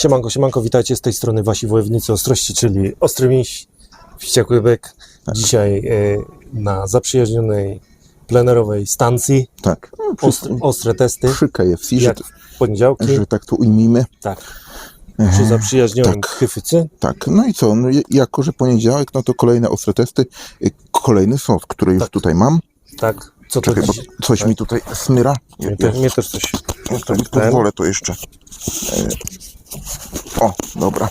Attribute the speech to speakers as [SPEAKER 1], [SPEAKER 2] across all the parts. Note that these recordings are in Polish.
[SPEAKER 1] Siemanko, siemanko, witajcie z tej strony wasi wojownicy ostrości, czyli Ostry Miś, Wściekły Byk. Dzisiaj e, na zaprzyjaźnionej plenerowej stacji.
[SPEAKER 2] Tak.
[SPEAKER 1] Ostre, ostre testy,
[SPEAKER 2] Przy KFC, że,
[SPEAKER 1] jak w poniedziałki.
[SPEAKER 2] że tak to ujmijmy.
[SPEAKER 1] Tak. Przy zaprzyjaźnionym
[SPEAKER 2] tak. Tak. No i co? No, jako, że poniedziałek, no to kolejne ostre testy. Y, Kolejny sos, który już
[SPEAKER 1] Tak.
[SPEAKER 2] tutaj mam.
[SPEAKER 1] Tak. Co to
[SPEAKER 2] bo coś
[SPEAKER 1] tak.
[SPEAKER 2] mi tutaj smyra.
[SPEAKER 1] Mnie, te, mnie też coś.
[SPEAKER 2] Ja
[SPEAKER 1] ten.
[SPEAKER 2] pozwolę to jeszcze. Y, O, dobra.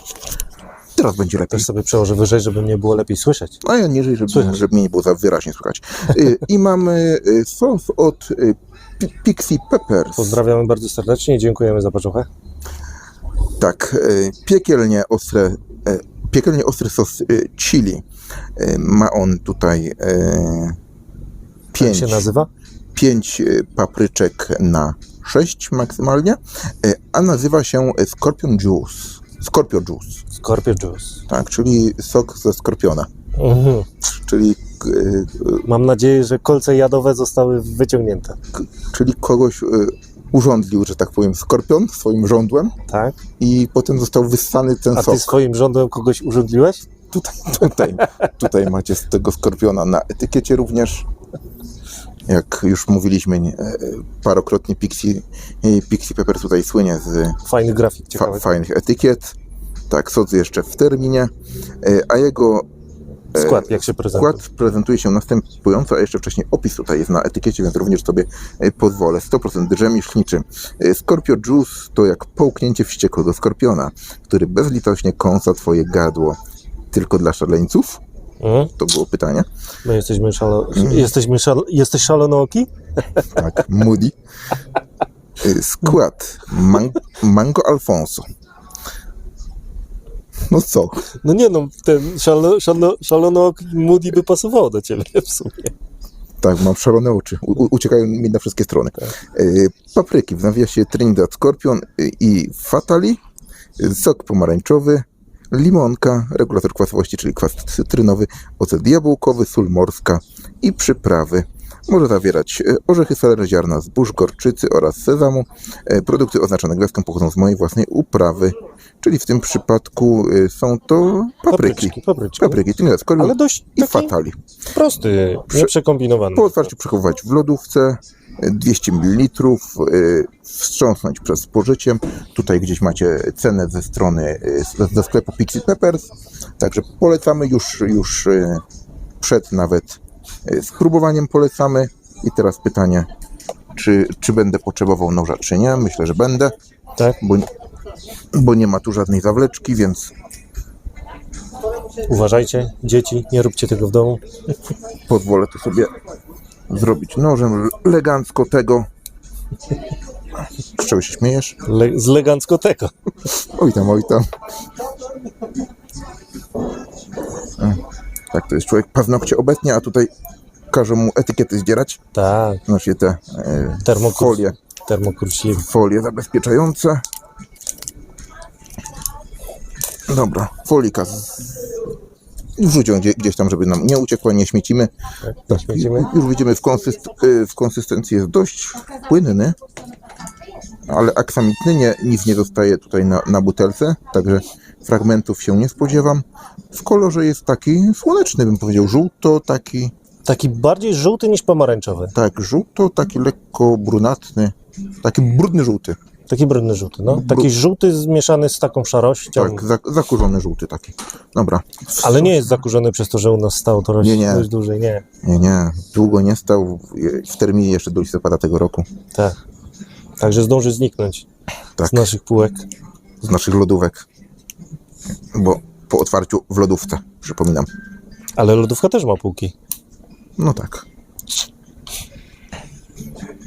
[SPEAKER 2] Teraz będzie lepiej.
[SPEAKER 1] Też sobie przełożę wyżej, żeby mnie było lepiej słyszeć.
[SPEAKER 2] A ja niżej, żeby,
[SPEAKER 1] Słychać.
[SPEAKER 2] żeby mnie nie było za wyraźnie słychać. Y, I mamy y, sos od y, Pi- Pixie Peppers.
[SPEAKER 1] Pozdrawiamy bardzo serdecznie i dziękujemy za paczuchę.
[SPEAKER 2] Tak, piekielnie ostre, piekielnie ostry sos chili. Ma on tutaj e,
[SPEAKER 1] Jak
[SPEAKER 2] pięć,
[SPEAKER 1] się nazywa?
[SPEAKER 2] pięć papryczek na sześć maksymalnie, e, a nazywa się Scorpion Juice. Scorpio Juice,
[SPEAKER 1] Scorpio Juice.
[SPEAKER 2] tak, czyli sok ze skorpiona,
[SPEAKER 1] Mhm.
[SPEAKER 2] czyli, e,
[SPEAKER 1] Mam nadzieję, że kolce jadowe zostały wyciągnięte.
[SPEAKER 2] czyli kogoś e, urządlił, że tak powiem, skorpion swoim żądłem
[SPEAKER 1] Tak?
[SPEAKER 2] i potem został wyssany ten
[SPEAKER 1] A
[SPEAKER 2] sok.
[SPEAKER 1] ty swoim rządem kogoś urządliłeś?
[SPEAKER 2] Tutaj, tutaj, tutaj macie z tego skorpiona na etykiecie również. Jak już mówiliśmy e, parokrotnie, Pixie, e, Pixie Pepper tutaj słynie z
[SPEAKER 1] Fajny grafik,
[SPEAKER 2] fa, fajnych etykiet. Tak, sos jeszcze w terminie, e, a jego
[SPEAKER 1] Skład, jak się prezentuje.
[SPEAKER 2] skład prezentuje się następująco, a jeszcze wcześniej opis tutaj jest na etykiecie, więc również sobie e, pozwolę. 100% drzem mieszniczy. E, Scorpio Juice to jak połknięcie wściekłego skorpiona, który bezlitośnie kąsa twoje gardło. Tylko dla szaleńców?
[SPEAKER 1] Mhm.
[SPEAKER 2] To było pytanie.
[SPEAKER 1] My jesteśmy, szalo...
[SPEAKER 2] Mm.
[SPEAKER 1] jesteśmy. Jesteś szalonooki?
[SPEAKER 2] Tak, Moody. Y, Skład. Man Mango Alfonso. No co?
[SPEAKER 1] No nie no, ten szalo... Szalo... szalonooki Moody by pasowało do ciebie w sumie.
[SPEAKER 2] Tak, mam szalone oczy. U uciekają mi na wszystkie strony. Y, Papryki w nawiasie Trinidad Scorpion y, i Fatali. Sok pomarańczowy. Limonka, regulator kwasowości, czyli kwas cytrynowy, ocet jabłkowy, sól morska i przyprawy. Może zawierać y, orzechy, selery, ziarna zbóż, gorczycy oraz sezamu. Y, Produkty oznaczone gwiazdką pochodzą z mojej własnej uprawy, czyli w tym przypadku y, są to papryki.
[SPEAKER 1] Papryczki, papryczki.
[SPEAKER 2] Papryki, Trinidad Scorpion
[SPEAKER 1] Ale dość
[SPEAKER 2] i Fatali.
[SPEAKER 1] prosty, nieprzekombinowany.
[SPEAKER 2] Po otwarciu przechowywać w lodówce 200 ml, y, wstrząsnąć przed spożyciem. Tutaj gdzieś macie cenę ze strony, y, ze, sklepu Pixie Peppers. Także polecamy już, już y, przed nawet spróbowaniem polecamy. I teraz pytanie, czy, czy będę potrzebował noża, czy nie? Myślę, że będę,
[SPEAKER 1] Tak?
[SPEAKER 2] bo, bo nie ma tu żadnej zawleczki, więc
[SPEAKER 1] Uważajcie, dzieci, nie róbcie tego w domu.
[SPEAKER 2] pozwolę to sobie zrobić nożem elegancko tego. Z czego się śmiejesz?
[SPEAKER 1] Le... z legancko-teko.
[SPEAKER 2] Oj tam, oj tam. Tak, to jest człowiek paznokcie obecnie, a tutaj każą mu etykiety zdzierać.
[SPEAKER 1] Tak,
[SPEAKER 2] Znaczy te e,
[SPEAKER 1] termokurs.
[SPEAKER 2] folie, folie zabezpieczające. Dobra, folika ją gdzie, gdzieś tam, żeby nam nie uciekła, nie śmiecimy.
[SPEAKER 1] Tak, nie śmiecimy.
[SPEAKER 2] Już widzimy, w, konsyst... y, w konsystencji jest dość płynny, ale aksamitny, nie, nic nie zostaje tutaj na, na butelce, także fragmentów się nie spodziewam. W kolorze jest taki słoneczny, bym powiedział, żółto, taki,
[SPEAKER 1] Taki bardziej żółty niż pomarańczowy.
[SPEAKER 2] tak, żółto, taki lekko brunatny, taki brudny żółty,
[SPEAKER 1] Taki brudny żółty, no. Taki żółty zmieszany z taką szarością.
[SPEAKER 2] tak, za, zakurzony żółty taki. Dobra,
[SPEAKER 1] Ale nie jest zakurzony przez to, że u nas stał to rośnie
[SPEAKER 2] Nie, nie.
[SPEAKER 1] dość dłużej, nie.
[SPEAKER 2] nie, nie, długo nie stał, w terminie jeszcze do listopada tego roku,
[SPEAKER 1] Tak. Także zdąży zniknąć
[SPEAKER 2] tak,
[SPEAKER 1] z naszych półek.
[SPEAKER 2] z naszych lodówek, bo po otwarciu w lodówce, przypominam.
[SPEAKER 1] Ale lodówka też ma półki.
[SPEAKER 2] No tak.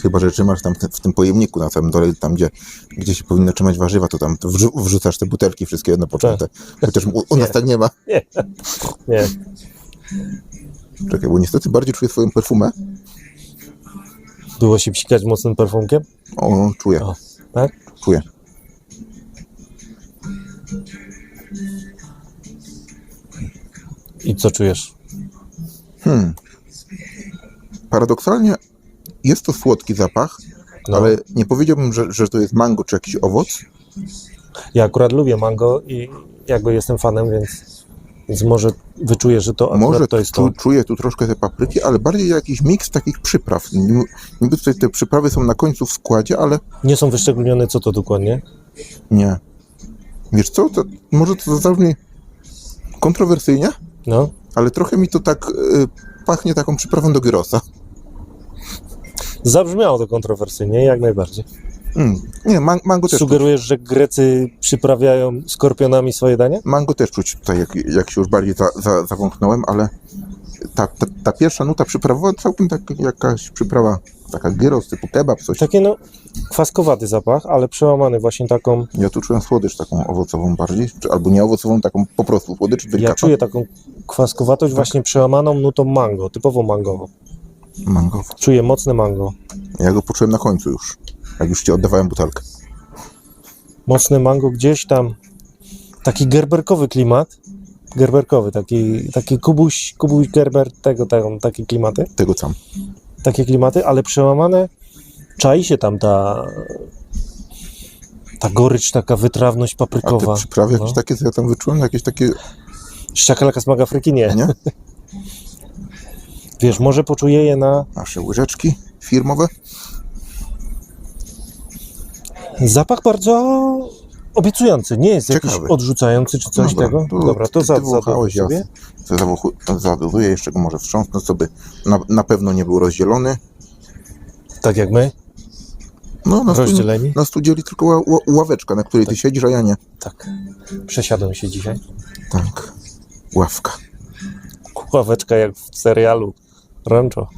[SPEAKER 2] Chyba, że trzymasz tam w tym pojemniku na samym dole, tam gdzie, gdzie się powinno trzymać warzywa, to tam wrzu- wrzucasz te butelki wszystkie na początek. Chociaż u, u nas tak nie ma.
[SPEAKER 1] Nie. Nie.
[SPEAKER 2] Czekaj, bo niestety bardziej czuję swoją perfumę.
[SPEAKER 1] Było się psikać mocnym perfumkiem?
[SPEAKER 2] O, czuję,
[SPEAKER 1] O, tak?
[SPEAKER 2] czuję.
[SPEAKER 1] I co czujesz?
[SPEAKER 2] Paradoksalnie jest to słodki zapach,
[SPEAKER 1] No.
[SPEAKER 2] ale nie powiedziałbym, że, że to jest mango czy jakiś owoc.
[SPEAKER 1] Ja akurat lubię mango i jakby jestem fanem, więc, więc może wyczuję, że to
[SPEAKER 2] Może
[SPEAKER 1] to jest
[SPEAKER 2] tu,
[SPEAKER 1] to.
[SPEAKER 2] czuję tu troszkę te papryki, ale bardziej jakiś miks takich przypraw. Niby tutaj te przyprawy są na końcu w składzie, ale
[SPEAKER 1] Nie są wyszczególnione, co to dokładnie.
[SPEAKER 2] nie. Wiesz co, to, może to zabrzmi kontrowersyjnie,
[SPEAKER 1] No.
[SPEAKER 2] ale trochę mi to tak y, pachnie taką przyprawą do gyrosa.
[SPEAKER 1] Zabrzmiało to kontrowersyjnie, jak najbardziej.
[SPEAKER 2] Mm. Nie, man, mango też
[SPEAKER 1] Sugerujesz, że Grecy przyprawiają skorpionami swoje dania?
[SPEAKER 2] Mango też czuć tutaj, jak, jak się już bardziej za, za, zawątnąłem, ale ta, ta, ta pierwsza nuta przyprawowa całkiem tak jakaś przyprawa, taka gyros typu kebab, coś.
[SPEAKER 1] Takie no, kwaskowaty zapach, ale przełamany właśnie taką,
[SPEAKER 2] Ja tu czułem słodycz taką owocową bardziej, czy, albo nie owocową, taką po prostu słodycz,
[SPEAKER 1] ja
[SPEAKER 2] delikatną.
[SPEAKER 1] czuję taką kwaskowatość właśnie przełamaną nutą mango, typowo mangową.
[SPEAKER 2] Mango.
[SPEAKER 1] Czuję mocne mango.
[SPEAKER 2] Ja go poczułem na końcu już, jak już ci oddawałem butelkę.
[SPEAKER 1] Mocne mango gdzieś tam, taki gerberkowy klimat. Gerberkowy, taki, taki kubuś, kubuś gerber, tego, tego, takie klimaty.
[SPEAKER 2] Tego sam.
[SPEAKER 1] takie klimaty, ale przełamane czai się tam ta ta gorycz, taka wytrawność
[SPEAKER 2] A te
[SPEAKER 1] paprykowa.
[SPEAKER 2] przyprawy jakieś
[SPEAKER 1] no.
[SPEAKER 2] takie, co ja tam wyczułem, jakieś takie,
[SPEAKER 1] Szczakalaka smak Afryki nie.
[SPEAKER 2] nie?
[SPEAKER 1] Wiesz, może poczuję je na
[SPEAKER 2] Nasze łyżeczki firmowe.
[SPEAKER 1] zapach bardzo obiecujący. Nie jest jakiś
[SPEAKER 2] Ciekawy.
[SPEAKER 1] odrzucający czy coś
[SPEAKER 2] Dobra,
[SPEAKER 1] tego.
[SPEAKER 2] to
[SPEAKER 1] Dobra, to
[SPEAKER 2] ty-
[SPEAKER 1] za,
[SPEAKER 2] ty wąchałeś, ja
[SPEAKER 1] sobie.
[SPEAKER 2] Jeszcze go może wstrząsnąć, co by na, na pewno nie był rozdzielony.
[SPEAKER 1] Tak jak my,
[SPEAKER 2] No, tu,
[SPEAKER 1] rozdzieleni.
[SPEAKER 2] nas tu dzieli tylko ła, ła, ławeczka, na której ty siedzisz, a ja nie.
[SPEAKER 1] Tak. Przesiadłem się dzisiaj.
[SPEAKER 2] Tak, ławka.
[SPEAKER 1] Ławeczka jak w serialu Rancho.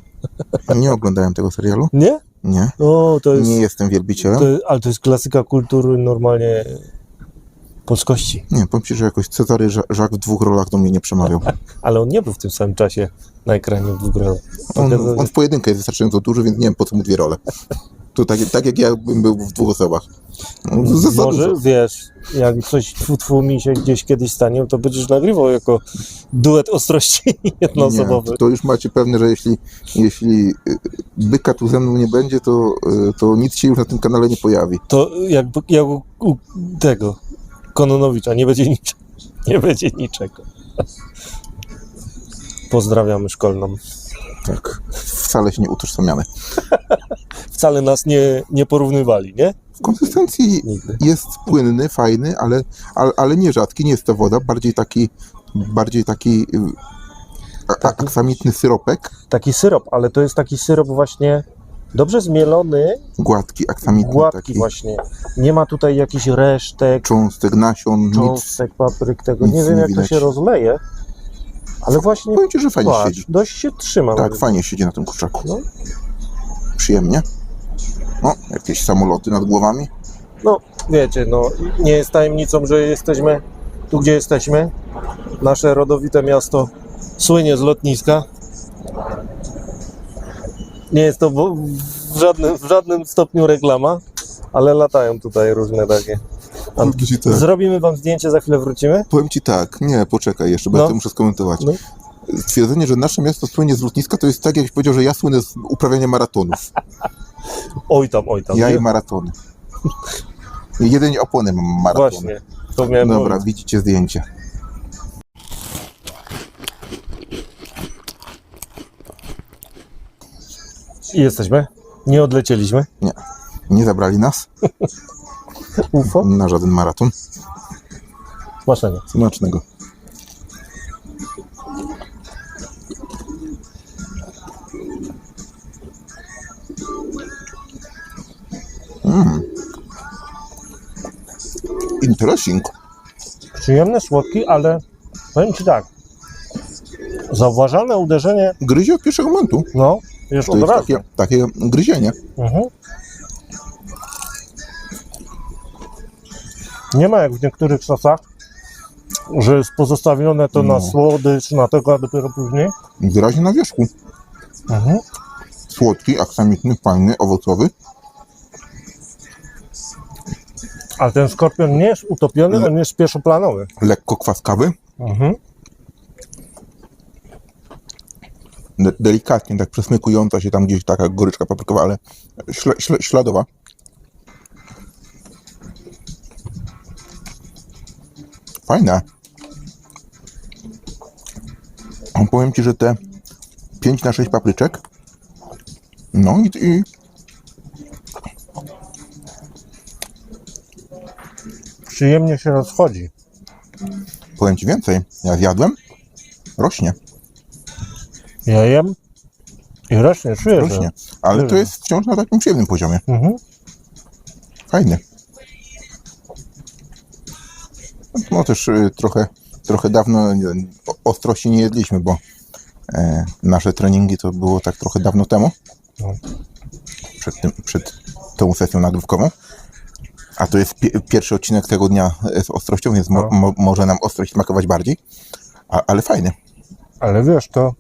[SPEAKER 2] Nie oglądałem tego serialu,
[SPEAKER 1] Nie?
[SPEAKER 2] nie.
[SPEAKER 1] To jest,
[SPEAKER 2] Nie jestem wielbicielem.
[SPEAKER 1] to, ale to jest klasyka kultury normalnie polskości.
[SPEAKER 2] Nie, powiem ci, że jakoś Cezary Ża- Żak w dwóch rolach do mnie nie przemawiał.
[SPEAKER 1] Ale on nie był w tym samym czasie na ekranie w dwóch rolach.
[SPEAKER 2] On, on w pojedynkę jest wystarczająco duży, więc nie wiem po co mu dwie role. To tak, tak jak ja bym był w dwóch osobach. No, za, za
[SPEAKER 1] Może wiesz, jak coś tfu, tfu mi się gdzieś kiedyś stanie, to będziesz nagrywał jako duet ostrości jednoosobowy.
[SPEAKER 2] Nie, to już macie pewne, że jeśli, jeśli y, byka tu ze mną nie będzie, to, y, to nic się już na tym kanale nie pojawi.
[SPEAKER 1] To jak, jak u, u tego Kononowicza nie będzie niczego. Nie będzie niczego. Pozdrawiamy szkolną.
[SPEAKER 2] Tak. Wcale się nie utożsamiamy.
[SPEAKER 1] Wcale nas nie, nie porównywali, nie?
[SPEAKER 2] W konsystencji
[SPEAKER 1] Nigdy.
[SPEAKER 2] jest płynny, fajny, ale, ale, ale nie rzadki, nie jest to woda, bardziej taki, bardziej taki
[SPEAKER 1] Taki?
[SPEAKER 2] aksamitny syropek,
[SPEAKER 1] Taki syrop, ale to jest taki syrop właśnie dobrze zmielony,
[SPEAKER 2] gładki, aksamitny,
[SPEAKER 1] gładki
[SPEAKER 2] taki
[SPEAKER 1] właśnie. Nie ma tutaj jakichś resztek,
[SPEAKER 2] cząstek, nasion, nic.
[SPEAKER 1] cząstek papryk, tego.
[SPEAKER 2] nic
[SPEAKER 1] Nie wiem
[SPEAKER 2] nie
[SPEAKER 1] jak to
[SPEAKER 2] widać.
[SPEAKER 1] się rozleje, ale właśnie
[SPEAKER 2] Powiem ci, że fajnie
[SPEAKER 1] patrz,
[SPEAKER 2] siedzi.
[SPEAKER 1] dość się trzyma.
[SPEAKER 2] Tak, fajnie siedzi na tym kurczaku.
[SPEAKER 1] No.
[SPEAKER 2] Przyjemnie. O, jakieś samoloty nad głowami.
[SPEAKER 1] No, wiecie, no, nie jest tajemnicą, że jesteśmy tu, gdzie jesteśmy. Nasze rodowite miasto słynie z lotniska. Nie jest to w, w, żadnym, w żadnym stopniu reklama, ale latają tutaj różne takie.
[SPEAKER 2] Powiem ci tak.
[SPEAKER 1] Zrobimy wam zdjęcie, za chwilę wrócimy.
[SPEAKER 2] Powiem ci tak, nie, poczekaj jeszcze, bo
[SPEAKER 1] No.
[SPEAKER 2] ja to muszę skomentować.
[SPEAKER 1] No.
[SPEAKER 2] Stwierdzenie, że nasze miasto słynie z lotniska, to jest tak, jakbyś powiedział, że ja słynę z uprawiania maratonów.
[SPEAKER 1] Oj tam, oj tam.
[SPEAKER 2] Ja
[SPEAKER 1] nie?
[SPEAKER 2] i maratony. Jeden opony mam maratony.
[SPEAKER 1] Właśnie, to miałem
[SPEAKER 2] Dobra,
[SPEAKER 1] powiedzieć.
[SPEAKER 2] widzicie zdjęcie.
[SPEAKER 1] I jesteśmy. Nie odlecieliśmy.
[SPEAKER 2] Nie, nie zabrali nas
[SPEAKER 1] UFO.
[SPEAKER 2] na żaden maraton.
[SPEAKER 1] Smacznego.
[SPEAKER 2] Smacznego. Interesting.
[SPEAKER 1] Przyjemne, słodki, ale powiem ci tak. Zauważalne uderzenie,
[SPEAKER 2] Gryzie od pierwszego momentu.
[SPEAKER 1] no, już
[SPEAKER 2] To
[SPEAKER 1] od razu.
[SPEAKER 2] takie, takie gryzienie.
[SPEAKER 1] Mhm. Nie ma jak w niektórych sosach, że jest pozostawione to na
[SPEAKER 2] No.
[SPEAKER 1] słodycz, na tego, a dopiero później.
[SPEAKER 2] Wyraźnie na wierzchu.
[SPEAKER 1] Mhm.
[SPEAKER 2] Słodki, aksamitny, fajny, owocowy.
[SPEAKER 1] Ale ten skorpion nie jest utopiony,
[SPEAKER 2] Le-
[SPEAKER 1] on jest pierwszoplanowy.
[SPEAKER 2] Lekko kwaskawy.
[SPEAKER 1] Mhm.
[SPEAKER 2] De- delikatnie, tak przesmykująca się tam gdzieś taka goryczka paprykowa, ale śla, śla, śladowa. Fajne. Powiem Ci, że te 5 na 6 papryczek. No i, i
[SPEAKER 1] Przyjemnie się rozchodzi.
[SPEAKER 2] powiem Ci więcej. Ja zjadłem, rośnie,
[SPEAKER 1] Ja jem i rośnie, czuję, że...
[SPEAKER 2] rośnie. Ale to
[SPEAKER 1] Czuję.
[SPEAKER 2] jest wciąż na takim przyjemnym poziomie.
[SPEAKER 1] Mhm.
[SPEAKER 2] Fajny. No też y, trochę, trochę dawno nie, o- ostrości nie jedliśmy, bo e, nasze treningi to było tak trochę dawno temu.
[SPEAKER 1] No.
[SPEAKER 2] Przed, tym, przed tą sesją nagrywkową. A to jest pi- pierwszy odcinek tego dnia e, z ostrością, więc mo,
[SPEAKER 1] No.
[SPEAKER 2] mo, może nam ostrość smakować bardziej. A, ale fajny.
[SPEAKER 1] Ale wiesz, to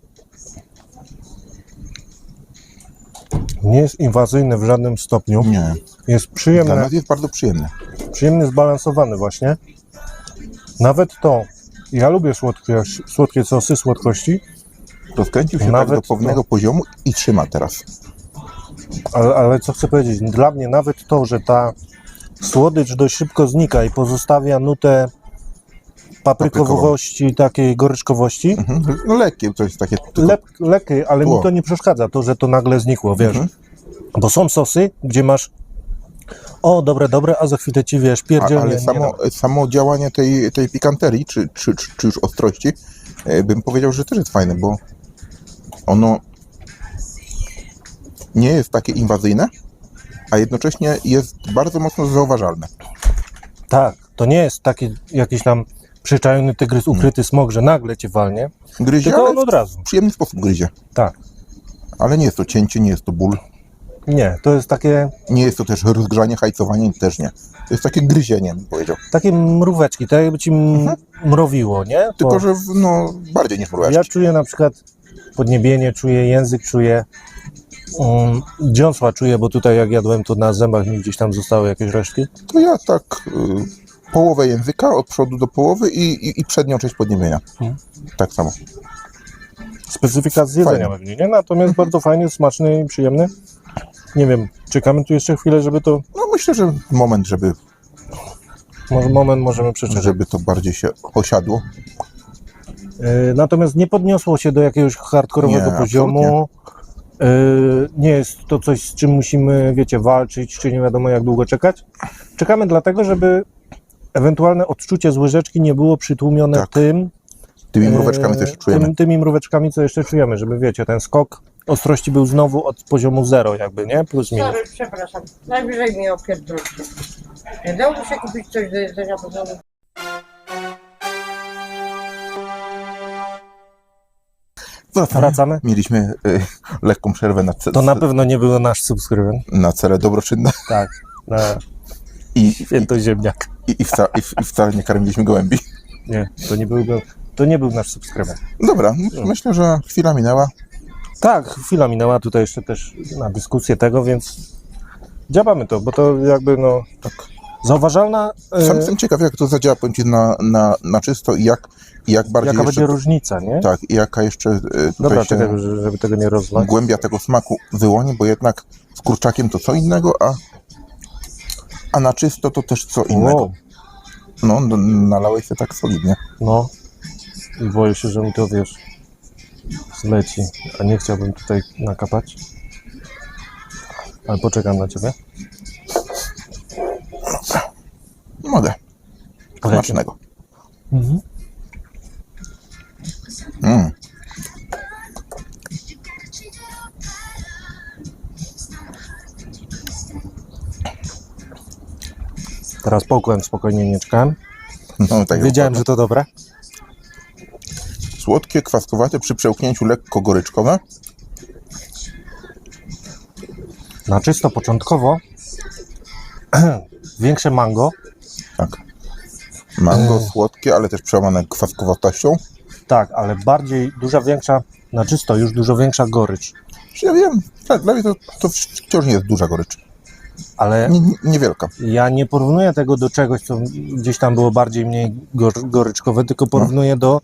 [SPEAKER 1] nie jest inwazyjny w żadnym stopniu.
[SPEAKER 2] Nie.
[SPEAKER 1] Jest
[SPEAKER 2] Dla
[SPEAKER 1] przyjemny,
[SPEAKER 2] nas jest bardzo przyjemny.
[SPEAKER 1] przyjemnie zbalansowany właśnie. Nawet to, ja lubię słodkie, słodkie sosy, słodkości,
[SPEAKER 2] Rozkręcił się
[SPEAKER 1] Nawet
[SPEAKER 2] tak do pewnego poziomu i trzyma teraz.
[SPEAKER 1] ale, ale co chcę powiedzieć, dla mnie nawet to, że ta słodycz dość szybko znika i pozostawia nutę paprykowości, takiej goryczkowości,
[SPEAKER 2] Mhm. No lekkie, jest takie... Tylko,
[SPEAKER 1] Lep, lekkie, ale
[SPEAKER 2] Tło.
[SPEAKER 1] mi to nie przeszkadza, to, że to nagle znikło, wiesz.
[SPEAKER 2] Mhm.
[SPEAKER 1] Bo są sosy, gdzie masz o, dobre, dobre, a za chwilę ci, wiesz, pierdzielnie.
[SPEAKER 2] ale samo, samo działanie tej, tej pikanterii, czy, czy, czy, czy już ostrości, e, bym powiedział, że też jest fajne, bo ono nie jest takie inwazyjne, a jednocześnie jest bardzo mocno zauważalne.
[SPEAKER 1] Tak, to nie jest taki jakiś tam przyczajony tygrys, ukryty smok, że nagle cię walnie,
[SPEAKER 2] Gryzie,
[SPEAKER 1] tylko
[SPEAKER 2] ale
[SPEAKER 1] on od razu.
[SPEAKER 2] w przyjemny sposób gryzie.
[SPEAKER 1] Tak.
[SPEAKER 2] Ale nie jest to cięcie, nie jest to ból,
[SPEAKER 1] Nie, to jest takie,
[SPEAKER 2] nie jest to też rozgrzanie, hajcowanie, też nie. To jest takie gryzienie, bym powiedział.
[SPEAKER 1] takie mróweczki, tak jakby ci m- mrowiło, nie?
[SPEAKER 2] Mhm. Tylko,
[SPEAKER 1] Bo
[SPEAKER 2] że w- no, bardziej niż mróweczki.
[SPEAKER 1] ja czuję na przykład podniebienie, czuję język, czuję dziąsła czuję, bo tutaj jak jadłem, to na zębach mi gdzieś tam zostały jakieś resztki.
[SPEAKER 2] To ja tak y, połowę języka od przodu do połowy i, i, i przednią część podniebienia.
[SPEAKER 1] Mhm.
[SPEAKER 2] Tak samo.
[SPEAKER 1] Specyfika z jedzenia
[SPEAKER 2] Fajne.
[SPEAKER 1] pewnie, nie? Natomiast bardzo fajny, smaczny i przyjemny. Nie wiem, czekamy tu jeszcze chwilę, żeby to,
[SPEAKER 2] No myślę, że moment, żeby,
[SPEAKER 1] może moment możemy przeczytać.
[SPEAKER 2] żeby to bardziej się osiadło.
[SPEAKER 1] Yy, Natomiast nie podniosło się do jakiegoś hardkorowego
[SPEAKER 2] Nie,
[SPEAKER 1] poziomu. Yy, Nie jest to coś, z czym musimy, wiecie, walczyć, czy nie wiadomo jak długo czekać. Czekamy dlatego, żeby ewentualne odczucie z łyżeczki nie było przytłumione
[SPEAKER 2] Tak.
[SPEAKER 1] tym,
[SPEAKER 2] Tymi
[SPEAKER 1] yy,
[SPEAKER 2] mróweczkami też czujemy.
[SPEAKER 1] tym, tymi mróweczkami, co jeszcze czujemy, żeby, wiecie, ten skok ostrości był znowu od poziomu zero jakby, nie? Plus minus.
[SPEAKER 3] Sorry, przepraszam. Najwyżej mi opierdolcie. Nie dałoby się kupić coś do jedzenia, bo
[SPEAKER 2] Wracamy.
[SPEAKER 1] Wracamy?
[SPEAKER 2] Mieliśmy y, lekką przerwę na, ce,
[SPEAKER 1] To na pewno nie był nasz subskrybent.
[SPEAKER 2] na cele dobroczynne
[SPEAKER 1] Tak, na
[SPEAKER 2] i,
[SPEAKER 1] święto ziemniak.
[SPEAKER 2] i, i, wca, i, i wcale nie karmiliśmy gołębi.
[SPEAKER 1] Nie, to nie był, to nie był nasz subskrybent.
[SPEAKER 2] Dobra, myślę, że chwila minęła.
[SPEAKER 1] Tak, chwila minęła tutaj jeszcze też na dyskusję tego, więc działamy to, bo to jakby no tak zauważalna, e,
[SPEAKER 2] Sam jestem ciekaw, jak to zadziała powiem na, na, na czysto i jak, i jak bardziej
[SPEAKER 1] jaka
[SPEAKER 2] jeszcze,
[SPEAKER 1] będzie różnica, nie?
[SPEAKER 2] tak, i jaka jeszcze tutaj
[SPEAKER 1] Dobra,
[SPEAKER 2] się
[SPEAKER 1] żeby tego nie rozlać.
[SPEAKER 2] głębia tego smaku wyłoni, bo jednak z kurczakiem to co innego, a, a na czysto to też co innego.
[SPEAKER 1] Wow,
[SPEAKER 2] No, no, nalałeś się tak solidnie.
[SPEAKER 1] no i boję się, że mi to wiesz zleci, a nie chciałbym tutaj nakapać. Ale poczekam na ciebie.
[SPEAKER 2] Mogę. Smacznego.
[SPEAKER 1] Mhm.
[SPEAKER 2] Mm.
[SPEAKER 1] Teraz połkłem spokojnie, nie czekałem.
[SPEAKER 2] No, tak
[SPEAKER 1] Wiedziałem, że to dobre.
[SPEAKER 2] Słodkie, kwaskowate, przy przełknięciu lekko goryczkowe.
[SPEAKER 1] Na czysto początkowo większe mango,
[SPEAKER 2] Tak. Mango
[SPEAKER 1] E.
[SPEAKER 2] słodkie, ale też przełamane kwaskowatością.
[SPEAKER 1] tak, ale bardziej, duża większa, na czysto już dużo większa gorycz.
[SPEAKER 2] Ja wiem, tak, dla mnie to, to wciąż nie jest duża gorycz.
[SPEAKER 1] Ale
[SPEAKER 2] Nie, nie- niewielka.
[SPEAKER 1] ja nie porównuję tego do czegoś, co gdzieś tam było bardziej mniej gor- goryczkowe, tylko porównuję do,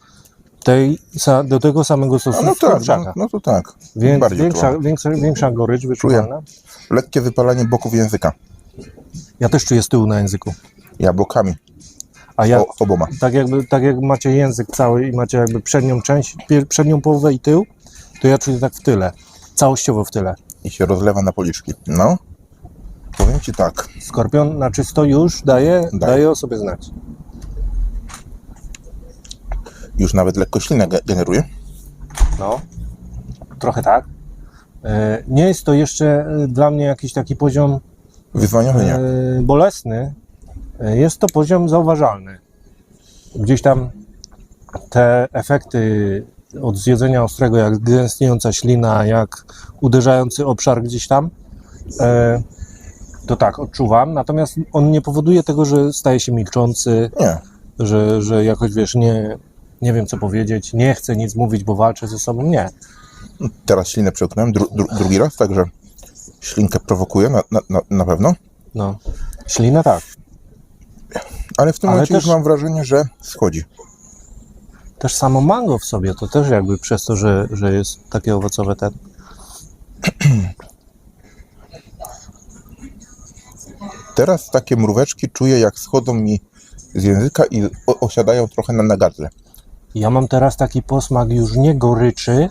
[SPEAKER 1] tej, do tego samego sosu
[SPEAKER 2] no tak, no, no to tak.
[SPEAKER 1] Więc większa, większa, większa gorycz wyczuwalna.
[SPEAKER 2] Lekkie wypalanie boków języka
[SPEAKER 1] Ja też czuję z tyłu na języku.
[SPEAKER 2] jabłkami.
[SPEAKER 1] A jak,
[SPEAKER 2] O, oboma.
[SPEAKER 1] tak, jakby, tak jak macie język cały i macie jakby przednią część, pier- przednią połowę i tył, to ja czuję tak w tyle. Całościowo w tyle.
[SPEAKER 2] I się rozlewa na policzki. No, powiem Ci tak.
[SPEAKER 1] Skorpion na czysto już daje,
[SPEAKER 2] Daje.
[SPEAKER 1] daje o sobie znać.
[SPEAKER 2] Już nawet lekko ślinę ge- generuje.
[SPEAKER 1] No, trochę tak. E, Nie jest to jeszcze e, dla mnie jakiś taki poziom
[SPEAKER 2] Wyzwaniowy nie.
[SPEAKER 1] e, bolesny. E, Jest to poziom zauważalny. Gdzieś tam te efekty od zjedzenia ostrego, jak gęstniejąca ślina, jak uderzający obszar gdzieś tam, e, to tak, odczuwam. Natomiast on nie powoduje tego, że staje się milczący,
[SPEAKER 2] Nie.
[SPEAKER 1] że, że jakoś, wiesz, nie, nie wiem co powiedzieć, nie chcę nic mówić, bo walczę ze sobą. Nie.
[SPEAKER 2] Teraz ślinę przełknąłem dru, dru, drugi raz, także ślinkę prowokuje na, na, na, na pewno.
[SPEAKER 1] No. Ślina tak.
[SPEAKER 2] Ale w tym
[SPEAKER 1] Ale
[SPEAKER 2] momencie
[SPEAKER 1] też-
[SPEAKER 2] już mam wrażenie, że schodzi.
[SPEAKER 1] Też samo mango w sobie, to też jakby przez to, że, że jest takie owocowe ten.
[SPEAKER 2] Teraz takie mróweczki czuję, jak schodzą mi z języka i osiadają trochę na, na gardle.
[SPEAKER 1] Ja mam teraz taki posmak już nie goryczy,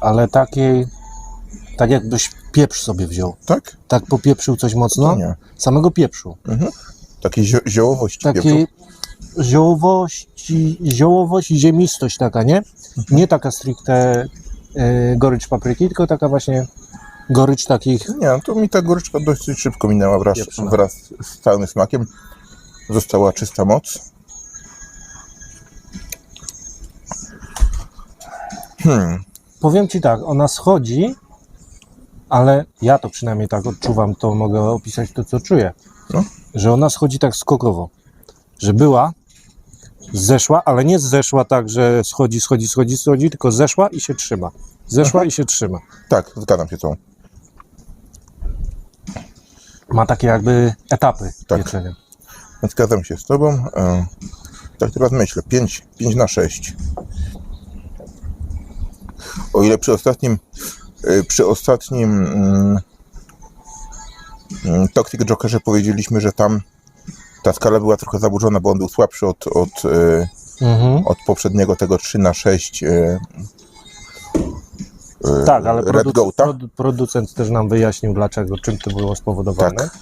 [SPEAKER 1] ale takiej, tak jakbyś pieprz sobie wziął.
[SPEAKER 2] Tak?
[SPEAKER 1] Tak popieprzył coś mocno?
[SPEAKER 2] To nie.
[SPEAKER 1] Samego pieprzu.
[SPEAKER 2] Takiej zio, ziołowości.
[SPEAKER 1] Takiej ziołowości, ziołowość i ziemistość taka, nie? Nie taka stricte y, gorycz papryki, tylko taka właśnie gorycz takich
[SPEAKER 2] Nie, no to mi ta goryczka dosyć szybko minęła wraz, wraz z całym smakiem. Została czysta moc. Hmm,
[SPEAKER 1] Powiem ci tak, ona schodzi, ale ja to przynajmniej tak odczuwam, to mogę opisać to, co czuję.
[SPEAKER 2] No.
[SPEAKER 1] Że ona schodzi tak skokowo. Że była, zeszła, ale nie zeszła tak, że schodzi, schodzi, schodzi, schodzi, tylko zeszła i się trzyma. Zeszła i się trzyma.
[SPEAKER 2] tak, zgadzam się z tą.
[SPEAKER 1] Ma takie jakby etapy
[SPEAKER 2] Tak.
[SPEAKER 1] pieczenia.
[SPEAKER 2] Zgadzam się z tobą. Tak teraz myślę, 5, 5 na 6. O ile przy ostatnim przy ostatnim mm, mm, Toxic Jokerze powiedzieliśmy, że tam ta skala była trochę zaburzona, bo on był słabszy od, od, e,
[SPEAKER 1] Mhm.
[SPEAKER 2] od poprzedniego tego 3 na 6 e, e,
[SPEAKER 1] Tak, ale
[SPEAKER 2] Red
[SPEAKER 1] produ-
[SPEAKER 2] Goata.
[SPEAKER 1] produ- producent też nam wyjaśnił, dlaczego, czym to było spowodowane.
[SPEAKER 2] Tak.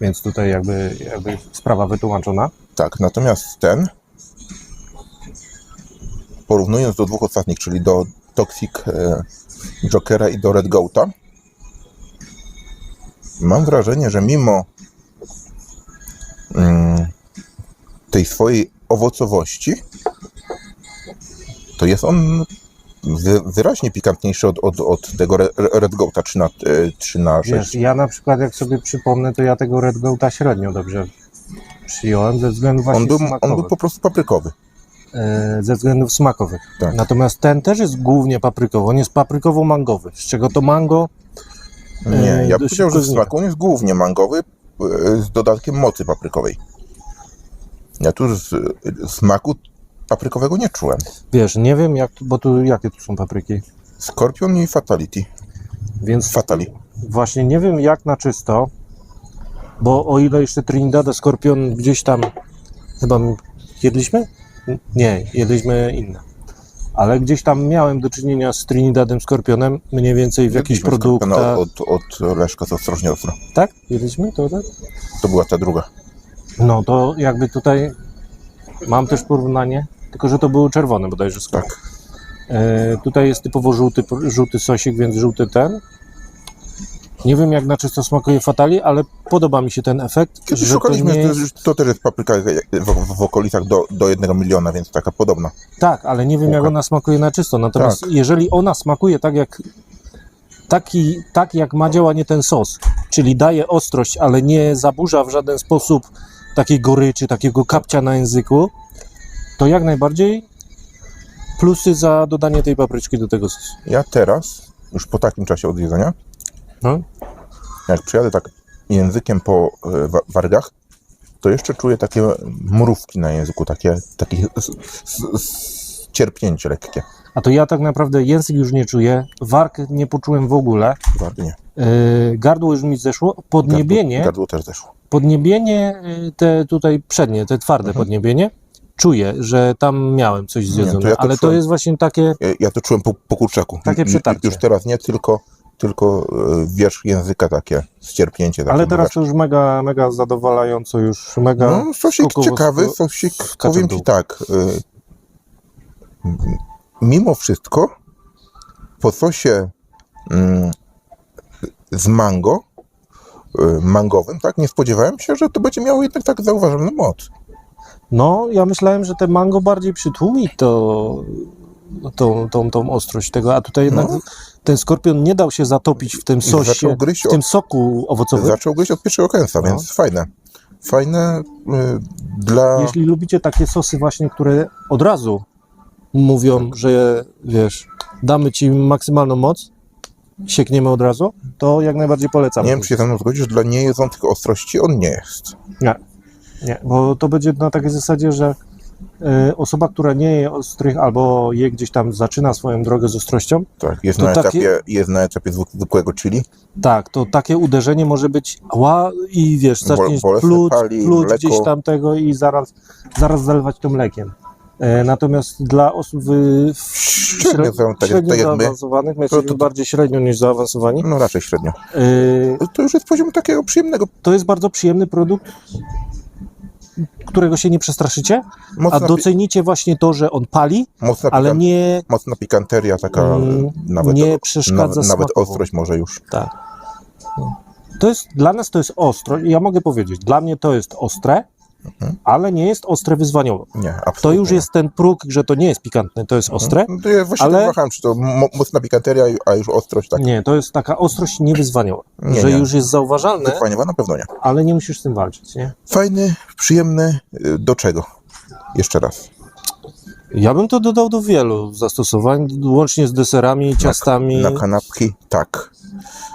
[SPEAKER 1] Więc tutaj jakby, jakby sprawa wytłumaczona.
[SPEAKER 2] Tak, natomiast ten, porównując do dwóch ostatnich, czyli do Toxic e, Jokera i do Red Goata, mam wrażenie, że mimo mm, tej swojej owocowości, to jest on wy, wyraźnie pikantniejszy od, od, od tego Re- Red Goata 3 na, e, 3 na 6.
[SPEAKER 1] Wiesz, ja na przykład jak sobie przypomnę, to ja tego Red Goata średnio dobrze przyjąłem ze względów właśnie
[SPEAKER 2] On był, on był po prostu paprykowy.
[SPEAKER 1] E, ze względów smakowych.
[SPEAKER 2] Tak.
[SPEAKER 1] Natomiast ten też jest głównie paprykowy. On jest paprykowo-mangowy, z czego to mango
[SPEAKER 2] Nie,
[SPEAKER 1] e,
[SPEAKER 2] ja bym powiedział, że w smaku on jest głównie mangowy e, z dodatkiem mocy paprykowej. Ja tu z, smaku paprykowego nie czułem.
[SPEAKER 1] Wiesz, nie wiem jak, bo tu jakie tu są papryki.
[SPEAKER 2] Skorpion i Fatality.
[SPEAKER 1] Więc
[SPEAKER 2] Fatali.
[SPEAKER 1] właśnie nie wiem jak na czysto, bo o ile jeszcze Trinidad Skorpion gdzieś tam chyba jedliśmy? Nie, jedliśmy inne. Ale gdzieś tam miałem do czynienia z Trinidadem Skorpionem, mniej więcej w jakichś
[SPEAKER 2] Jedliśmy skorpiona
[SPEAKER 1] produktach.
[SPEAKER 2] Od, od Leszka z Ostrożnie Ostro.
[SPEAKER 1] Tak? Jedliśmy to tak?
[SPEAKER 2] To była ta druga.
[SPEAKER 1] No to jakby tutaj mam też porównanie, tylko że to było czerwone bodajże skok.
[SPEAKER 2] Tak.
[SPEAKER 1] E, tutaj jest typowo żółty, żółty sosik, więc żółty ten. Nie wiem jak na czysto smakuje Fatali, ale podoba mi się ten efekt,
[SPEAKER 2] Kiedy
[SPEAKER 1] że
[SPEAKER 2] szukaliśmy,
[SPEAKER 1] nie
[SPEAKER 2] to,
[SPEAKER 1] jest...
[SPEAKER 2] jest... to też jest papryka w, w, okolicach do, do jednego miliona, więc taka podobna.
[SPEAKER 1] Tak, ale nie wiem jak ona smakuje na czysto. Natomiast
[SPEAKER 2] Tak.
[SPEAKER 1] jeżeli ona smakuje tak jak taki, tak jak ma działanie ten sos, czyli daje ostrość, ale nie zaburza w żaden sposób takiej goryczy, takiego kapcia na języku, to jak najbardziej plusy za dodanie tej papryczki do tego sosu.
[SPEAKER 2] Ja teraz, już po takim czasie od jedzenia,
[SPEAKER 1] No?
[SPEAKER 2] jak przyjadę tak językiem po e, wa- wargach, to jeszcze czuję takie mrówki na języku, takie, takie cierpnięcie lekkie.
[SPEAKER 1] A to ja tak naprawdę język już nie czuję, warg nie poczułem w ogóle,
[SPEAKER 2] Wargi nie.
[SPEAKER 1] yy, gardło już mi zeszło, podniebienie,
[SPEAKER 2] Gardło, gardło też zeszło.
[SPEAKER 1] podniebienie, y, te tutaj przednie, te twarde podniebienie, czuję, że tam miałem coś
[SPEAKER 2] to
[SPEAKER 1] zjedzone,
[SPEAKER 2] ja to
[SPEAKER 1] ale to
[SPEAKER 2] czułem.
[SPEAKER 1] jest właśnie takie,
[SPEAKER 2] Ja, ja to czułem po, po kurczaku.
[SPEAKER 1] Takie przetarcie.
[SPEAKER 2] Już teraz nie, tylko, tylko e, wierzch języka takie, ścierpnięcie. Takie
[SPEAKER 1] ale teraz już mega, mega zadowalająco, już mega
[SPEAKER 2] No, sosik ciekawy, sosik, powiem. Ci tak, y, mimo wszystko po sosie mm, z mango, y, mangowym, tak, nie spodziewałem się, że to będzie miało jednak tak zauważalną moc.
[SPEAKER 1] No, ja myślałem, że te mango bardziej przytłumi to, tą, tą, tą ostrość tego, a tutaj jednak
[SPEAKER 2] No.
[SPEAKER 1] Ten skorpion nie dał się zatopić w tym sosie, w
[SPEAKER 2] od-
[SPEAKER 1] tym soku owocowym.
[SPEAKER 2] Zaczął gryźć od pierwszego kęsa,
[SPEAKER 1] No.
[SPEAKER 2] więc fajne. Fajne y, dla...
[SPEAKER 1] Jeśli lubicie takie sosy właśnie, które od razu mówią, że wiesz, damy ci maksymalną moc, siekniemy od razu, to jak najbardziej polecam.
[SPEAKER 2] Nie wiem, czy się ze mną zgodzisz, że dla niejedzących ostrości on nie jest.
[SPEAKER 1] Nie, nie, bo to będzie na takiej zasadzie, że osoba, która nie je ostrych albo je gdzieś tam zaczyna swoją drogę z ostrością,
[SPEAKER 2] Tak, jest, na,
[SPEAKER 1] takie-
[SPEAKER 2] etapie, jest na etapie zwyk- zwykłego chili.
[SPEAKER 1] tak, to takie uderzenie może być ła i wiesz, zaczniesz
[SPEAKER 2] bolesne
[SPEAKER 1] pluć,
[SPEAKER 2] pali,
[SPEAKER 1] pluć
[SPEAKER 2] mleko.
[SPEAKER 1] gdzieś tam tego i zaraz, zaraz zalewać to mlekiem. E, natomiast dla osób w
[SPEAKER 2] Średnio, za- tak,
[SPEAKER 1] średnio
[SPEAKER 2] tak my,
[SPEAKER 1] zaawansowanych, my
[SPEAKER 2] to-
[SPEAKER 1] jesteśmy
[SPEAKER 2] to-
[SPEAKER 1] bardziej średnio niż zaawansowani,
[SPEAKER 2] no raczej średnio.
[SPEAKER 1] y,
[SPEAKER 2] To już jest poziom takiego przyjemnego.
[SPEAKER 1] to jest bardzo przyjemny produkt, którego się nie przestraszycie, a
[SPEAKER 2] Mocna,
[SPEAKER 1] docenicie właśnie to, że on pali,
[SPEAKER 2] mocna,
[SPEAKER 1] ale nie,
[SPEAKER 2] mocna pikanteria, taka
[SPEAKER 1] Mm,
[SPEAKER 2] nawet,
[SPEAKER 1] nie przeszkadza
[SPEAKER 2] nawet, nawet ostrość może już.
[SPEAKER 1] Tak. To jest, dla nas to jest ostro, ja mogę powiedzieć, dla mnie to jest ostre, ale nie jest ostre wyzwaniowo.
[SPEAKER 2] Nie, absolutnie.
[SPEAKER 1] To już jest ten próg, że to nie jest pikantne, to jest ostre.
[SPEAKER 2] No to ja właśnie
[SPEAKER 1] ale-
[SPEAKER 2] wahałem, czy to mo- mocna pikanteria, a już ostrość tak.
[SPEAKER 1] Nie, to jest taka ostrość niewyzwaniowa,
[SPEAKER 2] Nie,
[SPEAKER 1] że
[SPEAKER 2] nie.
[SPEAKER 1] już jest zauważalne,
[SPEAKER 2] Wychwaniowa na pewno nie.
[SPEAKER 1] ale nie musisz z tym walczyć, nie?
[SPEAKER 2] Fajny, przyjemny, y, do czego? Jeszcze raz.
[SPEAKER 1] Ja bym to dodał do wielu zastosowań, łącznie z deserami, ciastami,
[SPEAKER 2] Na kanapki, tak.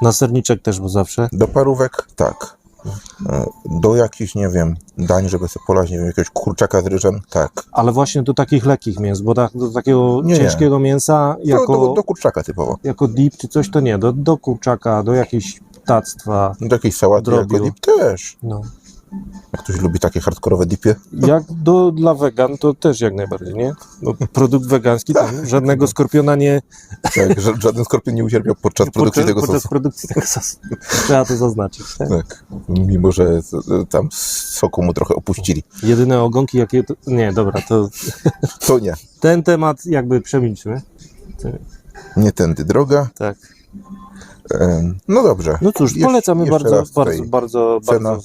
[SPEAKER 1] na serniczek też, bo zawsze.
[SPEAKER 2] Do parówek, tak. Do jakichś, nie wiem, dań, żeby sobie polać, nie wiem, jakiegoś kurczaka z ryżem, tak.
[SPEAKER 1] Ale właśnie do takich lekkich mięs, bo tak, do takiego
[SPEAKER 2] Nie, nie.
[SPEAKER 1] ciężkiego mięsa
[SPEAKER 2] Do,
[SPEAKER 1] jako,
[SPEAKER 2] do, do kurczaka typowo.
[SPEAKER 1] jako dip czy coś, to nie. Do, do kurczaka, do jakiejś ptactwa.
[SPEAKER 2] Do jakiejś sałaty
[SPEAKER 1] Drobiu.
[SPEAKER 2] jako dip też.
[SPEAKER 1] No.
[SPEAKER 2] Jak ktoś lubi takie hardkorowe dipy.
[SPEAKER 1] Jak do, dla wegan, to też jak najbardziej, nie? No, produkt wegański, tam żadnego skorpiona nie...
[SPEAKER 2] Tak, ża- żaden skorpion nie ucierpiał podczas produkcji
[SPEAKER 1] podczas,
[SPEAKER 2] tego
[SPEAKER 1] podczas
[SPEAKER 2] sosu.
[SPEAKER 1] produkcji tego sosu. Trzeba to zaznaczyć. Tak?
[SPEAKER 2] Tak. Mimo, że tam soku mu trochę opuścili.
[SPEAKER 1] Jedyne ogonki, jakie... To... Nie, dobra, to
[SPEAKER 2] To nie.
[SPEAKER 1] ten temat jakby przemilczmy.
[SPEAKER 2] Nie tędy droga.
[SPEAKER 1] Tak.
[SPEAKER 2] No dobrze.
[SPEAKER 1] No cóż, polecamy bardzo, bardzo,
[SPEAKER 2] tutaj
[SPEAKER 1] bardzo,
[SPEAKER 2] cena.
[SPEAKER 1] bardzo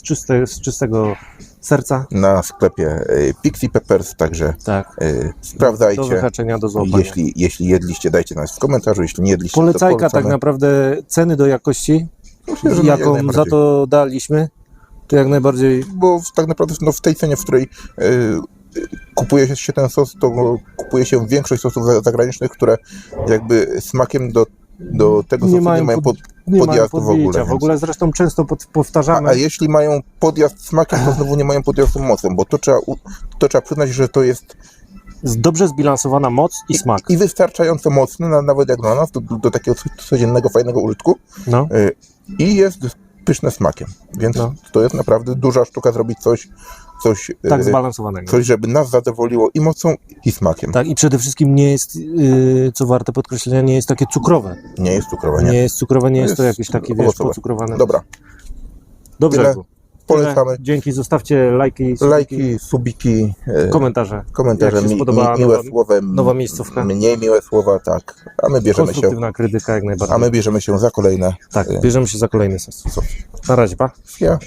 [SPEAKER 1] z, czyste, z czystego serca.
[SPEAKER 2] Na sklepie e, Pixie Peppers, także
[SPEAKER 1] Tak. Do
[SPEAKER 2] sprawdzajcie.
[SPEAKER 1] wyhaczenia, do złapania.
[SPEAKER 2] Jeśli, jeśli jedliście, dajcie nas w komentarzu. Jeśli nie jedliście,
[SPEAKER 1] Polecajka
[SPEAKER 2] to
[SPEAKER 1] tak naprawdę ceny do jakości,
[SPEAKER 2] Myślę, no,
[SPEAKER 1] jaką za to daliśmy, to jak najbardziej
[SPEAKER 2] Bo tak naprawdę no, w tej cenie, w której e, kupuje się ten sos, to kupuje się większość sosów za- zagranicznych, które jakby smakiem do, do tego
[SPEAKER 1] Nie mają
[SPEAKER 2] nie mają
[SPEAKER 1] pod- nie mają
[SPEAKER 2] podjazdu w ogóle.
[SPEAKER 1] W ogóle zresztą często pod,
[SPEAKER 2] A,
[SPEAKER 1] powtarzamy,
[SPEAKER 2] a jeśli mają podjazd smakiem, to znowu nie mają podjazdu mocą, bo to trzeba, to trzeba przyznać, że to jest
[SPEAKER 1] dobrze zbilansowana moc i smak.
[SPEAKER 2] i wystarczająco mocny, na, nawet jak dla nas, do, do, takiego co- codziennego, fajnego użytku
[SPEAKER 1] No.
[SPEAKER 2] y, i jest pyszne smakiem. Więc
[SPEAKER 1] No.
[SPEAKER 2] to jest naprawdę duża sztuka zrobić coś, coś,
[SPEAKER 1] Tak
[SPEAKER 2] y,
[SPEAKER 1] zbalansowanego.
[SPEAKER 2] coś, żeby nas zadowoliło i mocą, i smakiem.
[SPEAKER 1] Tak, i przede wszystkim nie jest, yy, co warte podkreślenia, nie jest takie cukrowe.
[SPEAKER 2] Nie jest cukrowe,
[SPEAKER 1] Nie,
[SPEAKER 2] nie.
[SPEAKER 1] jest cukrowe, nie jest, to
[SPEAKER 2] jest
[SPEAKER 1] jakieś takie, wiesz, pocukrowane.
[SPEAKER 2] Dobra,
[SPEAKER 1] Dobrze.
[SPEAKER 2] tyle. Polecamy.
[SPEAKER 1] Dzięki, zostawcie lajki, subiki,
[SPEAKER 2] Lajki, subiki, y,
[SPEAKER 1] komentarze.
[SPEAKER 2] komentarze, mi, mi, miłe
[SPEAKER 1] nowa-
[SPEAKER 2] słowa,
[SPEAKER 1] nowa miejscówka.
[SPEAKER 2] mniej miłe słowa, tak. A my bierzemy się,
[SPEAKER 1] krytyka jak najbardziej.
[SPEAKER 2] a my bierzemy się za kolejne.
[SPEAKER 1] Tak,
[SPEAKER 2] y,
[SPEAKER 1] bierzemy się za kolejny
[SPEAKER 2] sos.
[SPEAKER 1] Na razie, pa.
[SPEAKER 2] Ja